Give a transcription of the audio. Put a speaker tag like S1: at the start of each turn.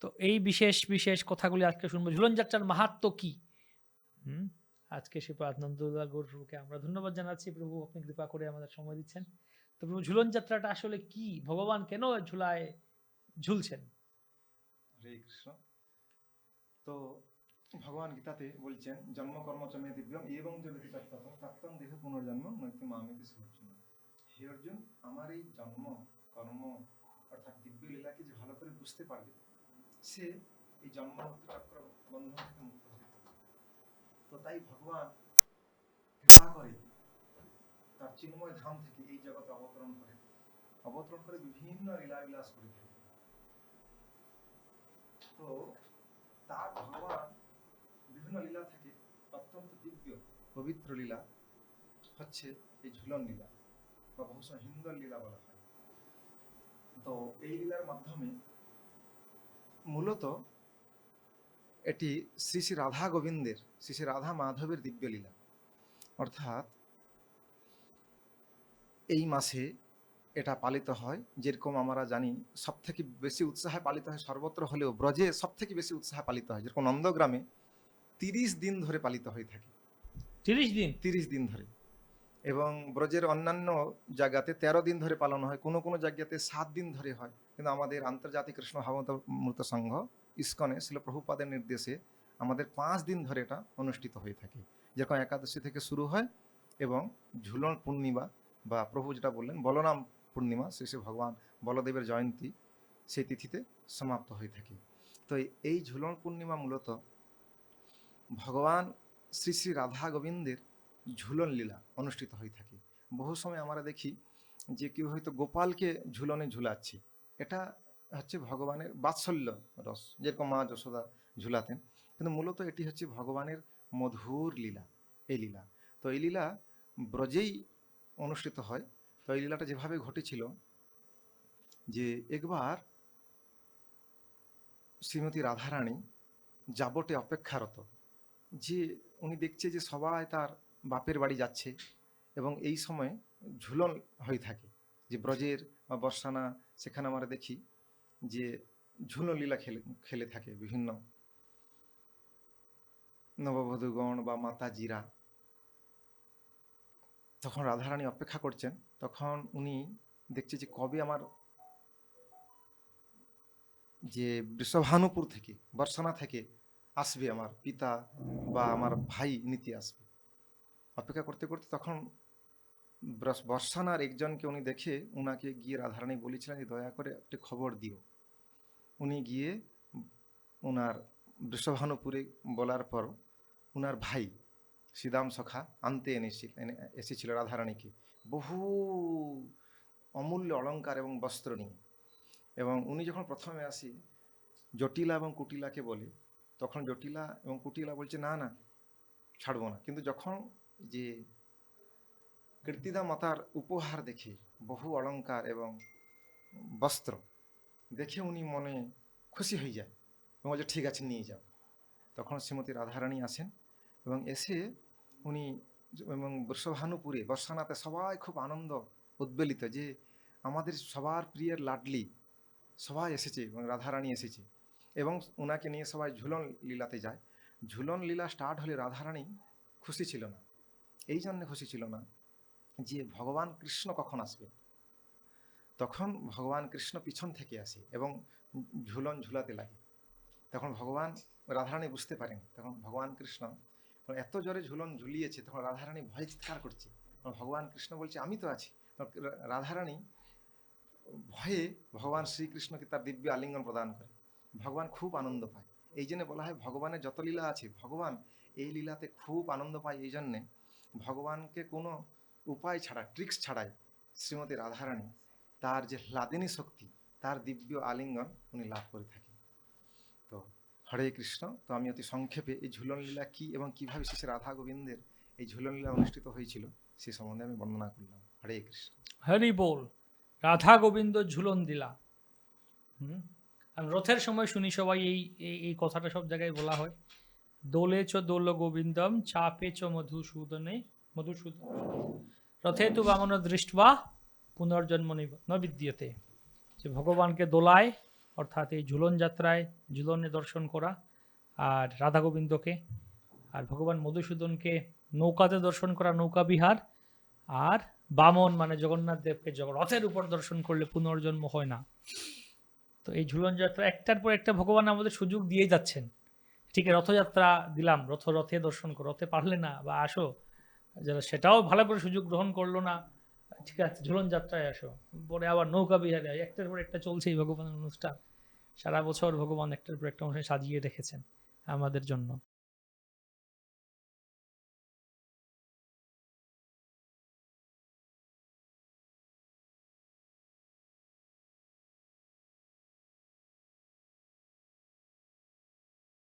S1: তো এই বিশেষ বিশেষ কথাগুলি আজকে শুনব। ঝুলন যাত্রার মাহাত্ম কি? হুম? আজকে সে আনন্দুল্লাহ গৌরকে আমরা ধন্যবাদ জানাচ্ছি। প্রভু, আপনি কৃপা করে আমাদের সময় দিচ্ছেন। তো প্রভু ঝুলন যাত্রাটা আসলে কি? ভগবান কেন ঝুলায় ঝুলছেন?
S2: হরে কৃষ্ণ। তো ভগবান গীতাতে বলছেন, জন্ম কর্ম চ মে দিব্যম এবং যে ব্যক্তি তত্ত্বম। দেহ পুনর্জন্ম নৈতি মামিতি হে অর্জুন, আমার এই জন্ম, কর্ম, অর্থাৎ দিব্য লীলাকে যে ভালো করে বুঝতে পারবে সে এই জন্ম চক্র বন্ধন থেকে মুক্ত হতে তো তাই ভগবান কৃপা করে তার চিন্ময় ধাম থেকে এই জগতে অবতরণ করে অবতরণ করে বিভিন্ন লীলা বিলাস করে তো তার ভগবান বিভিন্ন লীলা থেকে অত্যন্ত দিব্য, পবিত্র লীলা হচ্ছে এই ঝুলন লীলা, বা বহু হিন্দর লীলা বলা হয়। তো এই লীলার মাধ্যমে মূলত এটি শ্রী শ্রী রাধা গোবিন্দের শ্রী শ্রী রাধা মাধবের দিব্য লীলা অর্থাৎ এই মাসে এটা পালিত হয়। যেরকম আমরা জানি সব থেকে বেশি উৎসাহে পালিত হয় সর্বত্র হলেও ব্রজে সব থেকে বেশি উৎসাহে পালিত হয়। যেরকম নন্দগ্রামে তিরিশ দিন ধরে পালিত হয়ে থাকে।
S1: তিরিশ দিন?
S2: তিরিশ দিন ধরে। এবং ব্রজের অন্যান্য জায়গাতে তেরো দিন ধরে পালন হয়, কোনো কোনো জায়গাতে সাত দিন ধরে হয়। কিন্তু আমাদের আন্তর্জাতিক কৃষ্ণ ভাবমূর্ত সংঘ, ইস্কনে শিল প্রভুপাদের নির্দেশে আমাদের পাঁচ দিন ধরে এটা অনুষ্ঠিত হয়ে থাকে যেরকম একাদশী থেকে শুরু হয় এবং ঝুলন পূর্ণিমা বা প্রভু যেটা বললেন, বলরাম পূর্ণিমা শ্রী ভগবান বলদেবের জয়ন্তী সেই তিথিতে সমাপ্ত হয়ে থাকে। তো এই ঝুলন পূর্ণিমা মূলত ভগবান শ্রী শ্রী রাধা গোবিন্দের ঝুলন লীলা অনুষ্ঠিত হয়ে থাকে। বহু সময় আমরা দেখি যে কেউ হয়তো গোপালকে ঝুলনে ঝুলাচ্ছে। এটা হচ্ছে ভগবানের বাৎসল্য রস, যেরকম মা যশোদা ঝুলাতেন। কিন্তু মূলত এটি হচ্ছে ভগবানের মধুর লীলা, এই লীলা। তো এই লীলা ব্রজেই অনুষ্ঠিত হয়। তো এই লীলাটা যেভাবে ঘটেছিল যে একবার শ্রীমতী রাধারানী যাবটে অপেক্ষারত। যে উনি দেখছে যে সবাই তার বাপের বাড়ি যাচ্ছে এবং এই সময় ঝুলন হয়ে থাকে যে ব্রজের বা বর্ষানা সেখানে আমরা দেখি যে ঝুলন লীলা খেলে খেলে থাকে বিভিন্ন নববধূগণ বা মাতাজিরা। তখন রাধারানী অপেক্ষা করছেন, তখন উনি দেখছে যে কবে আমার যে বৃষভানুপুর থেকে, বর্ষানা থেকে আসবে আমার পিতা বা আমার ভাই, নীতি আসবে। অপেক্ষা করতে করতে তখন বর্ষানার একজনকে উনি দেখে উনাকে গিয়ে রাধারানী বলেছিলেন যে, দয়া করে একটি খবর দিও। উনি গিয়ে ওনার বৃষভানুপুরে বলার পর উনার ভাই সিদাম সখা আনতে এনেছিল এনে- এসেছিল রাধারানীকে। বহু অমূল্য অলংকার এবং বস্ত্র নিয়ে। এবং উনি যখন প্রথমে আসি, জটিলা এবং কুটিলাকে বলে, তখন জটিলা এবং কুটিলা বলছে, না না, ছাড়বো না। কিন্তু যখন যে কীর্তিদা মাতার উপহার দেখে বহু অলংকার এবং বস্ত্র দেখে উনি মনে খুশি হয়ে যায়। এবং বলছে ঠিক আছে, নিয়ে যাও। তখন শ্রীমতী রাধারানী আসেন এবং এসে উনি এবং বৃষভানুপুরে বর্ষানাতে সবাই খুব আনন্দ উদ্বেলিত যে আমাদের সবার প্রিয়ের লাডলি সবাই এসেছে এবং রাধারানী এসেছে। এবং ওনাকে নিয়ে সবাই ঝুলন লীলাতে যায়। ঝুলন লীলা স্টার্ট হলে রাধারানী খুশি ছিল না। এই জন্য খুশি ছিল না যে ভগবান কৃষ্ণ কখন আসবে? তখন ভগবান কৃষ্ণ পিছন থেকে আসে এবং ঝুলন ঝুলাতে লাগে। তখন ভগবান রাধারানী বুঝতে পারেন, তখন ভগবান কৃষ্ণ এত জোরে ঝুলন ঝুলিয়েছে, তখন রাধারানী ভয় চিৎকার করছে। ভগবান কৃষ্ণ বলছে, আমি তো আছি। রাধারানী ভয়ে ভগবান শ্রীকৃষ্ণকে তার দিব্য আলিঙ্গন প্রদান করে। ভগবান খুব আনন্দ পায়। এই জন্য বলা হয়, ভগবানের যত লীলা আছে, ভগবান এই লীলাতে খুব আনন্দ পায় এই জন্যে ভগবানকে কোনো উপায় ছাড়া ট্রিক্স ছাড়াই শ্রীমতী রাধারানী তার যে লাদিনী শক্তি, তার দিব্য আলিঙ্গন উনি লাভ করে থাকেন। তো হরে কৃষ্ণ, তো আমি অতি সংক্ষেপে এই ঝুলন লীলা কী এবং কীভাবে শেষে রাধা গোবিন্দের এই ঝুলন লীলা অনুষ্ঠিত হয়েছিল সে সম্বন্ধে আমি বর্ণনা করলাম। হরে কৃষ্ণ।
S1: হরি বল, রাধা গোবিন্দ ঝুলন দিলা। হুম? রথের সময় শুনি সবাই এই- এই কথাটা সব জায়গায় বলা হয়। দোলে চ দোল গোবিন্দম চাপে মধুসূদনে মধুসূদন রথে তু বামন দৃষ্টবা পুনর্জন্ম নিব- ন যে ভগবানকে দোলায় অর্থাৎ এই ঝুলন যাত্রায় ঝুলনে দর্শন করা আর রাধা গোবিন্দকে, আর ভগবান মধুসূদনকে নৌকাতে দর্শন করা, নৌকা বিহার। আর বামন মানে জগন্নাথ দেবকে রথের উপর দর্শন করলে পুনর্জন্ম হয় না। তো এই ঝুলন যাত্রা একটার পর একটা ভগবান আমাদের সুযোগ দিয়ে যাচ্ছেন। ঠিক, রথযাত্রা দিলাম। রথ, রথে দর্শন করো, রথে পারলে না, বা আসো। যারা সেটাও ভালো করে সুযোগ গ্রহণ করল না। ঠিক আছে, ঝুলন যাত্রায় আসো। পরে আবার নৌকা বিহারে। একটার পর একটা চলছে এই ভগবানের অনুষ্ঠান। সারা বছর ভগবান একটার পর একটা অনুষ্ঠান সাজিয়ে রেখেছেন আমাদের জন্য।